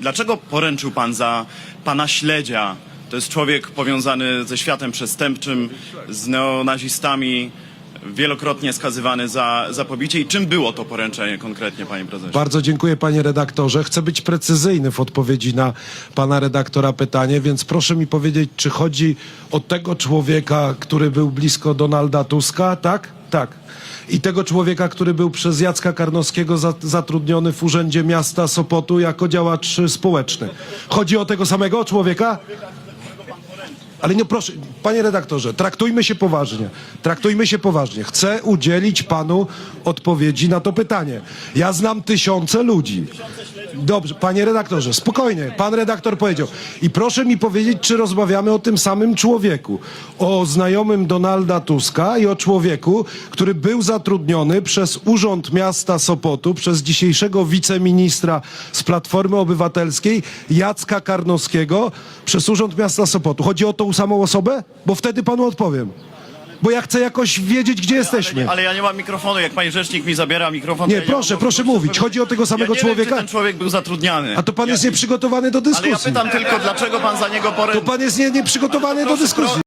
Dlaczego poręczył pan za pana śledzia? To jest człowiek powiązany ze światem przestępczym, z neonazistami, wielokrotnie skazywany za, za pobicie. I czym było to poręczenie konkretnie, panie prezesie? Bardzo dziękuję panie redaktorze. Chcę być precyzyjny w odpowiedzi na pana redaktora pytanie, więc proszę mi powiedzieć, czy chodzi o tego człowieka, który był blisko Donalda Tuska, tak? Tak. I tego człowieka, który był przez Jacka Karnowskiego za, zatrudniony w Urzędzie Miasta Sopotu jako działacz społeczny. Chodzi o tego samego człowieka? Ale nie proszę, panie redaktorze, traktujmy się poważnie. Traktujmy się poważnie. Chcę udzielić panu odpowiedzi na to pytanie. Ja znam tysiące ludzi. Dobrze, panie redaktorze, spokojnie. Pan redaktor powiedział. I proszę mi powiedzieć, czy rozmawiamy o tym samym człowieku. O znajomym Donalda Tuska i o człowieku, który był zatrudniony przez Urząd Miasta Sopotu, przez dzisiejszego wiceministra z Platformy Obywatelskiej, Jacka Karnowskiego, przez Urząd Miasta Sopotu. Chodzi o tą samą osobę? Bo wtedy panu odpowiem. Bo ja chcę jakoś wiedzieć, gdzie jesteśmy. Ale ja nie mam mikrofonu. Jak pani rzecznik mi zabiera mikrofon... to Nie, ja proszę, mam proszę możliwości mówić. Chodzi o tego samego ja nie Wiem, człowieka? czy ten człowiek był zatrudniany. A to pan jest nieprzygotowany do Ale ja dyskusji. pytam tylko, dlaczego pan za niego poręczył? To pan jest nie, nieprzygotowany do dyskusji.